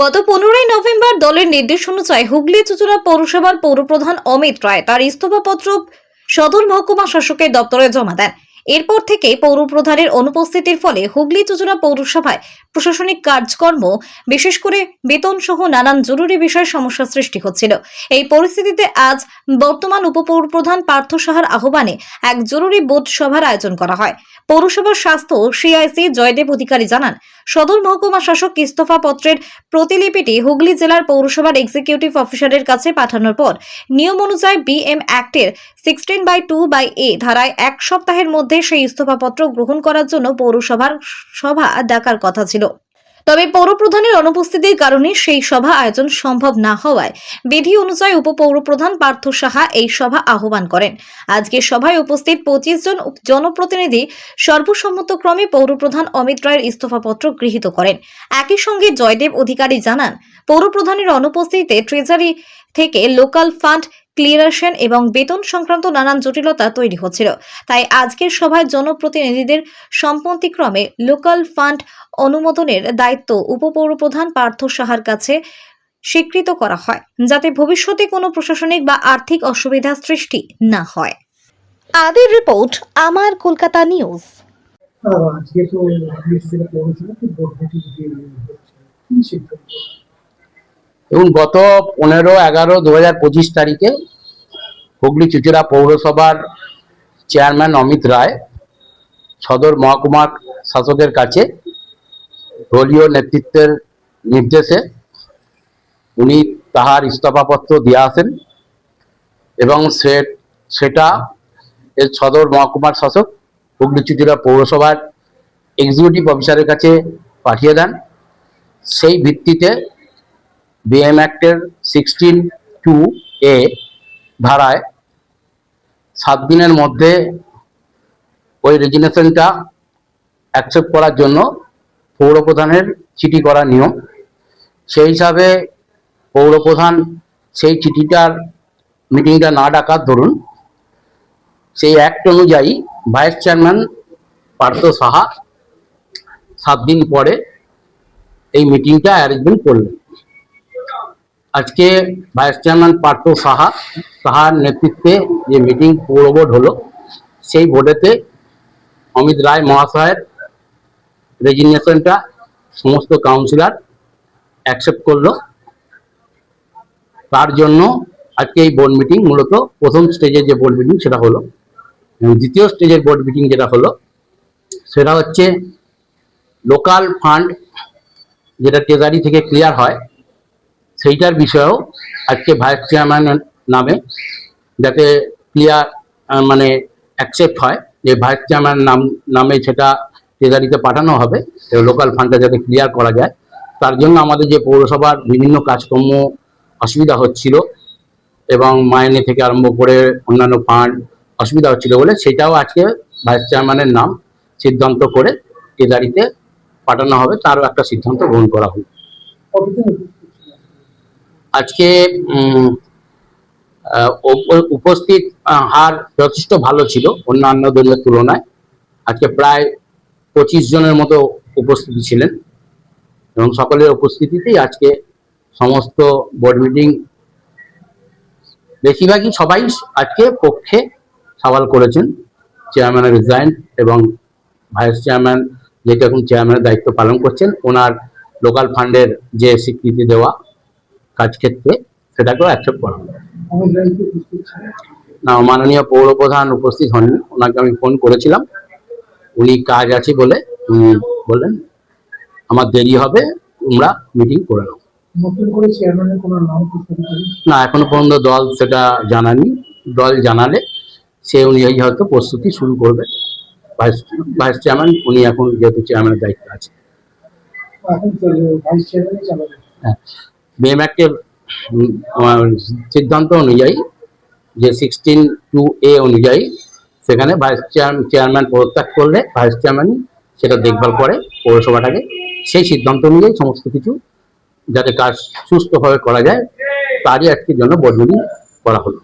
গত পনেরোই নভেম্বর দলের নির্দেশ অনুযায়ী হুগলি চুচুড়া পৌরসভার পৌরপ্রধান অমিত রায় তার ইস্তফাপত্র সদর মহকুমা শাসকের দপ্তরে জমা দেন। এরপর থেকে পৌরপ্রধানের অনুপস্থিতির ফলে হুগলি চুচুড়া পৌরসভায় প্রশাসনিক কাজকর্ম, বিশেষ করে বেতন সহ নানান জরুরি বিষয়ে সমস্যার সৃষ্টি হচ্ছিল। এই পরিস্থিতিতে আজ বর্তমান উপপৌরপ্রধান পার্থ সাহার আহ্বানে এক জরুরি বোর্ড সভার আয়োজন করা হয়। পৌরসভার স্বাস্থ্য, সিআইসি, জয়দেব অধিকারী জানান, সদর মহকুমা শাসক ইস্তফা পত্রের প্রতিলিপিটি হুগলি জেলার পৌরসভার এক্সিকিউটিভ অফিসারের কাছে পাঠানোর পর, নিয়ম অনুযায়ী BM অ্যাক্টের sixteen by two by A ধারায় এক সপ্তাহের মধ্যে সেই ইস্তফাপত্র গ্রহণ করার জন্য পৌরসভার সভা ডাকার কথা ছিল। তবে পৌরপ্রধানের অনুপস্থিতির কারণে সেই সভা আয়োজন সম্ভব না হওয়ায় বিধি অনুযায়ী উপপৌরপ্রধান পার্থ সাহা এই সভা আহ্বান করেন। আজকে সভায় উপস্থিত পঁচিশ জন জনপ্রতিনিধি সর্বসম্মতক্রমে পৌরপ্রধান অমিত রায়ের ইস্তফাপত্র গৃহীত করেন। একই সঙ্গে জয়দেব অধিকারী জানান, পৌরপ্রধানের অনুপস্থিতিতে ট্রেজারি থেকে লোকাল ফান্ড ক্লিয়ারেশন এবং বেতন সংক্রান্ত নানান জটিলতা তৈরি হচ্ছিল। তাই আজকের সভায় জনপ্রতিনিধিদের সম্মতিক্রমে লোকাল ফান্ড অনুমোদনের দায়িত্ব উপপৌরপ্রধান পার্থ সাহার কাছে স্বীকৃত করা হয় যাতে ভবিষ্যতে কোনো প্রশাসনিক বা আর্থিক অসুবিধা সৃষ্টি না হয়। আদের রিপোর্ট আমার কলকাতা নিউজ। আজকে তো এবং গত পনেরো এগারো দু হাজার পঁচিশ তারিখে হুগলি চুচুড়া পৌরসভার চেয়ারম্যান অমিত রায়, সদর মহকুমা শাসকের কাছে দলীয় নেতৃত্বের নির্দেশে উনি তাহার ইস্তফাপত্র দিয়ে আসেন এবং সে, সেটা এর সদর মহকুমার শাসক হুগলি চুচুড়া পৌরসভার এক্সিকিউটিভ অফিসারের কাছে পাঠিয়ে দেন। সেই ভিত্তিতে বিএম অ্যাক্টের সিক্সটিন টু এ ধারায় সাত দিনের মধ্যে ওই রেজিগনেশনটা অ্যাকসেপ্ট করার জন্য পৌরপ্রধানের চিঠি করা নিয়ম। সেই হিসাবে পৌরপ্রধান সেই চিঠিটার মিটিংটা না ডাকার ধরুন সেই অ্যাক্ট অনুযায়ী ভাইস চেয়ারম্যান পার্থ সাহা সাত দিন পরে এই মিটিংটা অ্যারেঞ্জমেন্ট করলেন। আজকে ভাইস চেয়ারম্যান পার্থ সাহা, সাহার নেতৃত্বে যে মিটিং পৌর বোর্ড হলো, সেই বোর্ডেতে অমিত রায় মহাশয়ের রেজিগনেশনটা সমস্ত কাউন্সিলর অ্যাকসেপ্ট করল। তার জন্য আজকে এই বোর্ড মিটিং মূলত প্রথম স্টেজের যে বোর্ড মিটিং সেটা হলো, এবং দ্বিতীয় স্টেজের বোর্ড মিটিং যেটা হলো, সেটা হচ্ছে লোকাল ফান্ড যেটা ট্রেজারি থেকে ক্লিয়ার হয় সেইটার বিষয়েও আজকে ভাইস চেয়ারম্যানের নামে যাতে ক্লিয়ার মানে অ্যাকসেপ্ট হয় যে ভাইস চেয়ারম্যান নাম, নামে সেটা ট্রেজারিতে পাঠানো হবে লোকাল ফান্ডটা যাতে ক্লিয়ার করা যায় তার জন্য আমাদের যে পৌরসভার বিভিন্ন কাজকর্ম অসুবিধা হচ্ছিল এবং মাইনে থেকে আরম্ভ করে অন্যান্য ফান্ড অসুবিধা হচ্ছিল বলে সেটাও আজকে ভাইস চেয়ারম্যানের নাম সিদ্ধান্ত করে ট্রেজারিতে পাঠানো হবে তারও একটা সিদ্ধান্ত গ্রহণ করা ছিলেন? আজকে উপস্থিত হার যথেষ্ট ভালো ছিল অন্যান্য দলের তুলনায়। আজকে প্রায় পঁচিশ জনের মতো উপস্থিতি ছিলেন এবং সকলের উপস্থিতিতেই আজকে সমস্ত বোর্ড মিটিং বেশিরভাগই সবাই আজকে পক্ষে সওয়াল করেছেন। চেয়ারম্যান রিজাইন এবং ভাইস চেয়ারম্যান যেটা এখন চেয়ারম্যানের দায়িত্ব পালন করছেন, ওনার লোকাল ফান্ডের যে স্বীকৃতি দেওয়া কাজ ক্ষেত্রে সেটাকেও অ্যাকসেপ্ট করা না মাননীয় পৌরপ্রধান উপস্থিত হননি। ওনাকে আমি ফোন করেছিলাম। উনি কাজ আছে বলে উনি বললেন আমার দেরি হবে তোমরা মিটিং করে নাও? না এখনও পর্যন্ত দল সেটা জানানি দল জানালে সেই অনুযায়ী হয়তো প্রস্তুতি শুরু করবে। ভাইস ভাইস চেয়ারম্যান উনি এখন যেহেতু চেয়ারম্যানের দায়িত্ব আছে। বিএমঅ্যাক্টের সিদ্ধান্ত অনুযায়ী যে সিক্সটিন টু এ অনুযায়ী সেখানে ভাইস চেয়ার- চেয়ারম্যান পদত্যাগ করলে ভাইস চেয়ারম্যান সেটা দেখভাল করে পৌরসভাটাকে। সেই সিদ্ধান্ত অনুযায়ী সমস্ত কিছু যাতে কাজ সুস্থভাবে করা যায়, তারই একটির জন্য বদলি করা হলো।